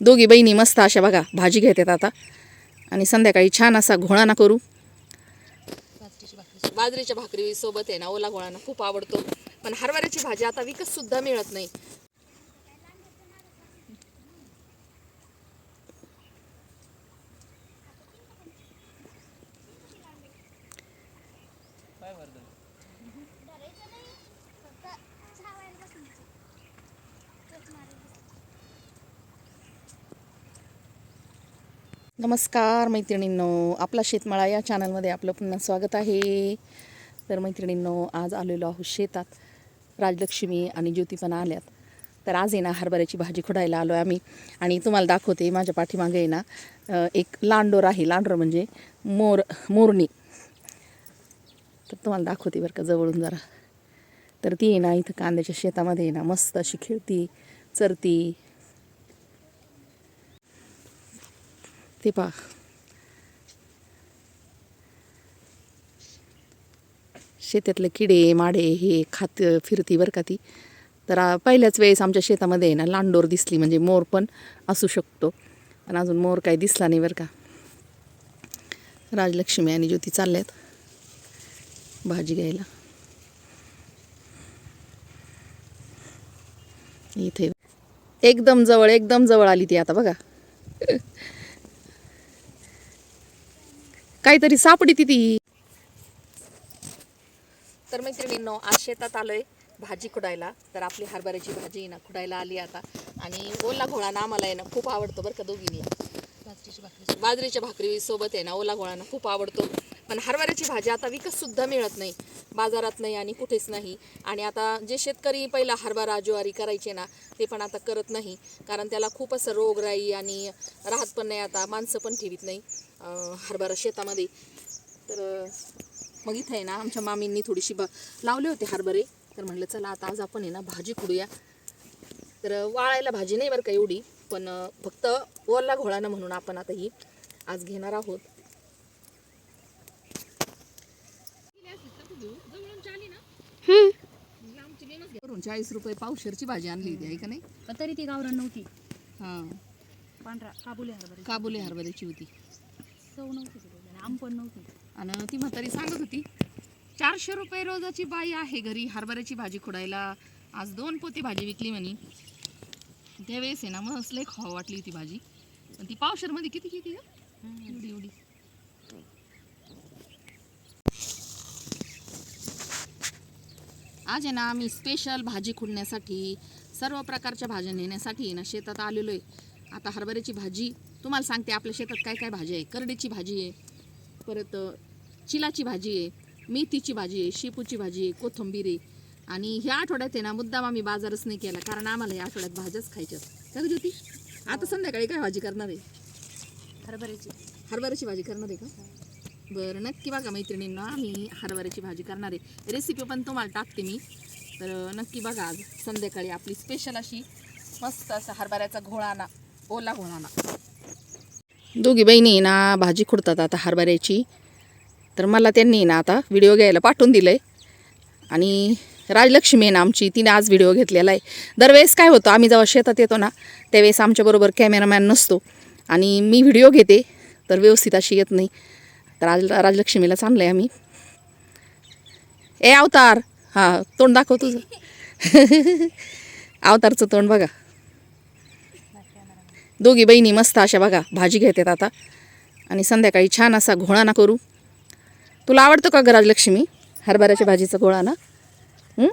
दोघी बहिणी मस्त अशा बघा भाजी घेतात आता. आणि संध्याकाळी छान असा घोळाना करू. बाजरीच्या भाकरी सोबत आहे ना ओला घोळाना खूप आवडतो. पण हरभऱ्याची भाजी आता विकत सुद्धा मिळत नाही. नमस्कार मैत्रिणींनो. आपला शेतमाळा या चॅनलमध्ये आपलं पुन्हा स्वागत आहे. तर मैत्रिणींनो आज आलेलो आहोत शेतात. राजलक्ष्मी आणि ज्योती पण आल्यात. तर आज आहे ना हरभऱ्याची भाजी खुडायला आलो आहे आम्ही. आणि तुम्हाला दाखवते माझ्या पाठीमागे आहे ना एक लांडोर आहे. लांडोर म्हणजे मोर मोरणी. तर तुम्हाला दाखवते बरं का जवळून जरा. तर ती आहे ना इथं कांद्याच्या शेतामध्ये आहे ना मस्त अशी खेळती चरती ते पहा शेतातले किडे माडे हे खात फिरती बरं का ती. तर पहिल्याच वेळेस आमच्या शेतामध्ये आहे ना लांडोर दिसली म्हणजे मोर पण असू शकतो. पण अजून मोर काही दिसला नाही बरं का. राजलक्ष्मी आणि ज्योती चालल्यात भाजी घ्यायला. इथे एकदम जवळ एकदम जवळ आली ती आता बघा. काहीतरी सापडी ती ती तर मैत्रिणींनो आज शेतात आलोय भाजी खुडायला. तर आपली हरभऱ्याची भाजी ना खुडायला आली आता. आणि ओला घोळा ना आम्हाला आहे ना खूप आवडतो बरं का दोघींनी. बाजरीच्या भाकरी सोबत आहे ना ओला घोळा ना खूप आवडतो. पण हरभऱ्याची भाजी आता विकतसुद्धा मिळत नाही. बाजारात नाही आणि कुठेच नाही. आणि आता जे शेतकरी पहिला हरभरा ज्वारी करायचे ना ते पण आता करत नाही. कारण त्याला खूप असं रोगराई आणि राहत पण नाही आता. माणसं पण ठेवीत नाही हरभरा शेतामध्ये. तर मग इथं आहे ना आमच्या मामींनी थोडीशी ब लावले होते हरभरे. तर म्हटलं चला आता आज आपण आहे ना भाजी खुडूया तर वाळायला भाजी नाही बरं का एवढी. पण फक्त ओला घोळानं म्हणून आपण आता ही आज घेणार आहोत. वरून चाळीस रुपये पावशेरची भाजी आणली होती आहे का नाही? पण तरी ती गावरान नव्हती. हां. पांढरा काबुली हरभरे काबुली हरभऱ्याची होती. चव नव्हती तिथे आणि आम पण नव्हती. आणि ती म्हातारी सांगत होती चारशे रुपये रोजाची बाई आहे घरी हरभऱ्याची भाजी खुडायला. आज दोन पोती भाजी विकली म्हणे. त्यावेळेस आहे ना मस्त लई खावा वाटली होती भाजी. पण ती पावशेरमध्ये किती किती गं? एवढी एवढी. आज आहे ना आम्ही स्पेशल भाजी खुडण्यासाठी सर्व प्रकारच्या भाज्या नेण्यासाठी ना शेतात आलेलो आहे. आता हरभऱ्याची भाजी तुम्हाला सांगते आपल्या शेतात काय काय भाजी आहे? करडीची भाजी आहे परत चिलाची भाजी आहे मेथीची भाजी आहे शेपूची भाजी आहे कोथिंबीर आहे. आणि ह्या आठवड्यात आहे ना मुद्दाम आम्ही बाजारच नाही केला कारण आम्हाला या आठवड्यात भाज्याच खायच्यात. का गं ज्योती? आता संध्याकाळी काय भाजी करणार आहे? हरभऱ्याची. हरभऱ्याची भाजी करणार आहे का? बरं नक्की बघा मैत्रिणींना आम्ही हरभऱ्याची भाजी करणार आहे. रेसिपी पण तुम्हाला टाकते मी. तर नक्की बघा आज संध्याकाळी आपली स्पेशल अशी मस्त असा हरभऱ्याचा घोळाना ओला घोळाना. दोघी बहिणी ना भाजी खुडतात आता हरभऱ्याची. तर मला त्यांनी ना आता व्हिडिओ घ्यायला पाठवून दिलं आहे आणि राजलक्ष्मी आहे ना आमची तिने आज व्हिडिओ घेतलेला आहे. दरवेळेस काय होतं आम्ही जेव्हा शेतात येतो ना त्यावेळेस आमच्याबरोबर कॅमेरामॅन नसतो. आणि मी व्हिडिओ घेते तर व्यवस्थित अशी येत नाही. तर राज राजलक्ष्मीला चांगलं आहे आम्ही. ए अवतार! हां तोंड दाखव तुझं. अवतारचं तोंड बघा. दोघी बहिणी मस्त अशा बघा भाजी घेतात आता. आणि संध्याकाळी छान असा घोळाना करू. तुला आवडतो का ग राजलक्ष्मी? हरभऱ्याच्या भाजीचा घोळाना? ना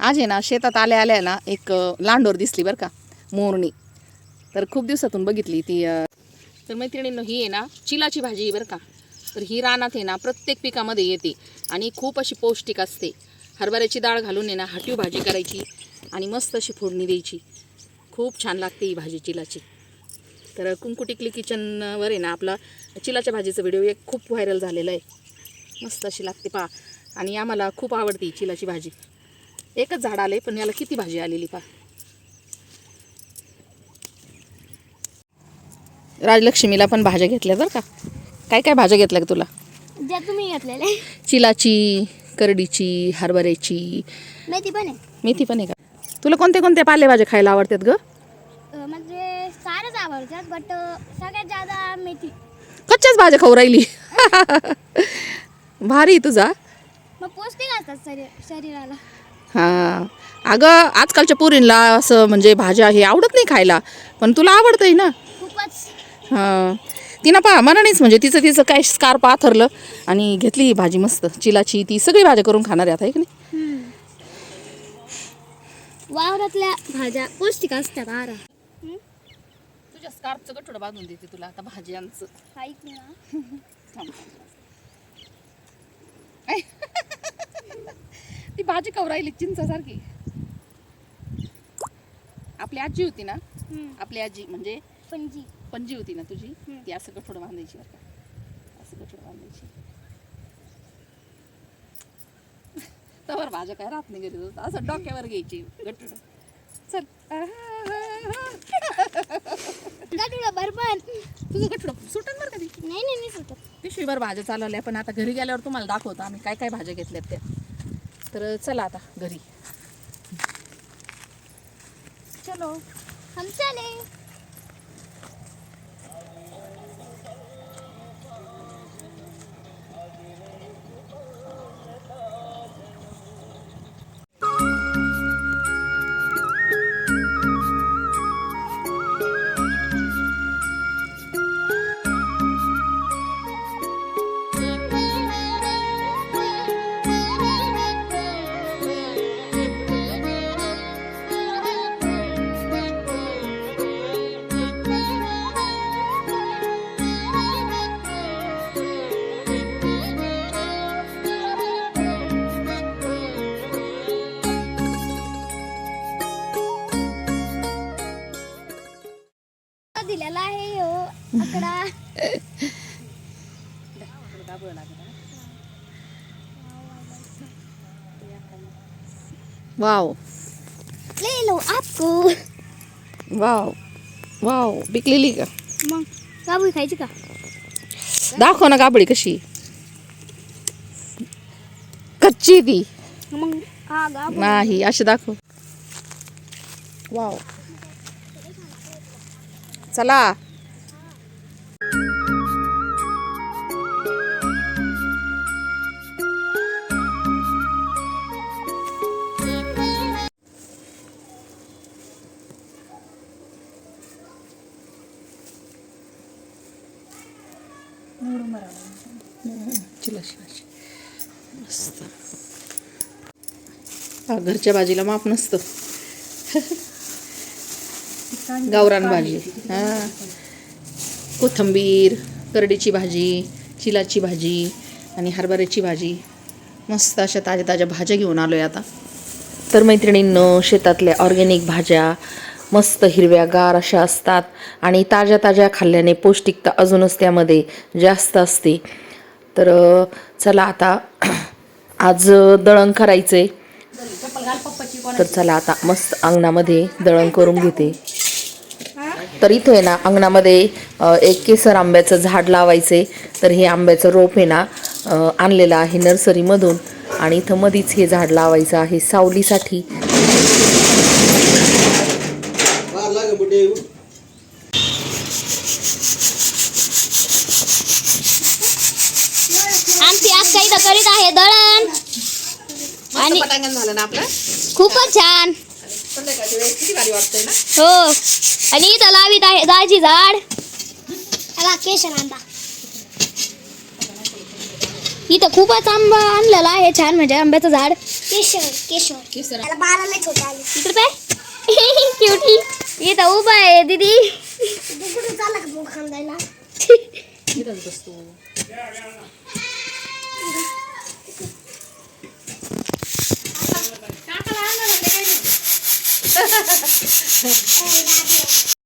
आज आहे ना शेतात आल्या आल्या ना एक लांडोर दिसली बरं का. मोरणी. तर खूप दिवसातून बघितली ती तर मैत्रिणींनो ही आहे ना चिलाची भाजी बरं का. तर ही रानात आहे ना प्रत्येक पिकामध्ये येते आणि खूप अशी पौष्टिक असते. हरभऱ्याची डाळ घालून आहे ना हटीव भाजी करायची आणि मस्त अशी फोडणी द्यायची. खूप छान लागते ही भाजी चिलाची. तर कुंकुटिकली किचनवर आहे ना आपला चिलाच्या भाजीचा व्हिडिओ एक खूप व्हायरल झालेला आहे. मस्त अशी लागते पहा. आणि आम्हाला खूप आवडते ही चिलाची भाजी. एकच झाड आले पण याला किती भाजी आलेली पा राजलक्ष्मीला पण भाज्या घेतल्या बरं का? काय काय भाज्या घेतल्या का तुला? ज्या तुम्ही घेतलेले चिलाची करडीची हरभऱ्याची. मेथी पण आहे. मेथी पण आहे का? तुला कोणत्या कोणत्या पालेभाज्या खायला आवडतात ग? म्हणजे सारच आवडतात बट सगळ्यात जादा मेथी. कच्च्याच भाज्या खाऊ राहिली. भारी तुझा. मग पौष्टिक असतात शरीर शरीराला. हां. अगं आजकालच्या पोरींला असं म्हणजे भाज्या हे आवडत नाही खायला. पण तुला आवडतंय ना? खूपच. हां. तिनं पहा मनानेच म्हणजे तिचं तिचं काय स्कार पाथरलं आणि घेतली ही भाजी मस्त. चिलाची ती सगळी भाज्या करून खाणार आहे आता आहे की नाही? वावरातल्या भाज्या पौष्टिक असतात आरा तुझ्या स्कार्फचं गठोडं बांधून देते तुला आता भाज्यांचं ऐक ना. ती भाजी खाऊ राहिली चिंचासारखी. आपली आजी होती ना? आपली आजी म्हणजे? पणजी. पणजी होती ना तुझी. ती असं गठोडं बांधायची बरं का. असं गठोडं बांधायची. तवर भाज्या काय राहत नाही घरी असं डोक्यावर घ्यायची गठोडं. चल. तुझं गठोडं सुटन बरं कधी नाही नाही नाही सुटत. पिशवीभर भाज्या चालवल्या पण आता घरी गेल्यावर तुम्हाला दाखवतो आम्ही काय काय भाज्या घेतल्यात त्या. तर चला आता घरी. चलो. हम चले. दिलेला आहे हो आकडा. वाव. ले लो आपको. Wow wow. पिकलेली का? मग काबूल खायची का? दाखव ना गाबडी कशी. कच्ची ती. मग हा नाही अशी दाखव. वाव. चला. मस्त घरच्या भाजीला माप नसतं. गावरान भाजी. हां. कोथंबीर करडीची भाजी चिलाची भाजी आणि हरभऱ्याची भाजी. मस्त अशा ताज्या ताज्या भाज्या घेऊन आलो आहे आता. तर मैत्रिणींनो शेतातल्या ऑर्गॅनिक भाज्या मस्त हिरव्यागार अशा असतात आणि ताज्या ताज्या खाल्ल्याने पौष्टिकता अजूनच त्यामध्ये जास्त असते. तर चला आता आज दळण करायचं आहे तर चला आता मस्त अंगणामध्ये दळण करून घेते. तर इथे आहे ना अंगणामध्ये एक केसर आंब्याचं झाड लावायचे. तर हे आंब्याचं रोप आहे ना आणलेलं आहे नर्सरीमधून. आणि इथं मधीच हे झाड लावायचं आहे सावलीसाठी. आमची इथं करीत आहे दळण. आणि पटांगण झालं ना आपलं? खूपच छान. हो. आणि आहे झाड. आंबा इथं खूपच आंबा आणलेला आहे. छान म्हणजे आंब्याचं झाड. केशर केशर. केसर बाराला छोटे आले इकडे काय क्युटी इथं उभा आहे दीदी. चालला का खांदायला? इथंच बसतो 哈哈哈哈哈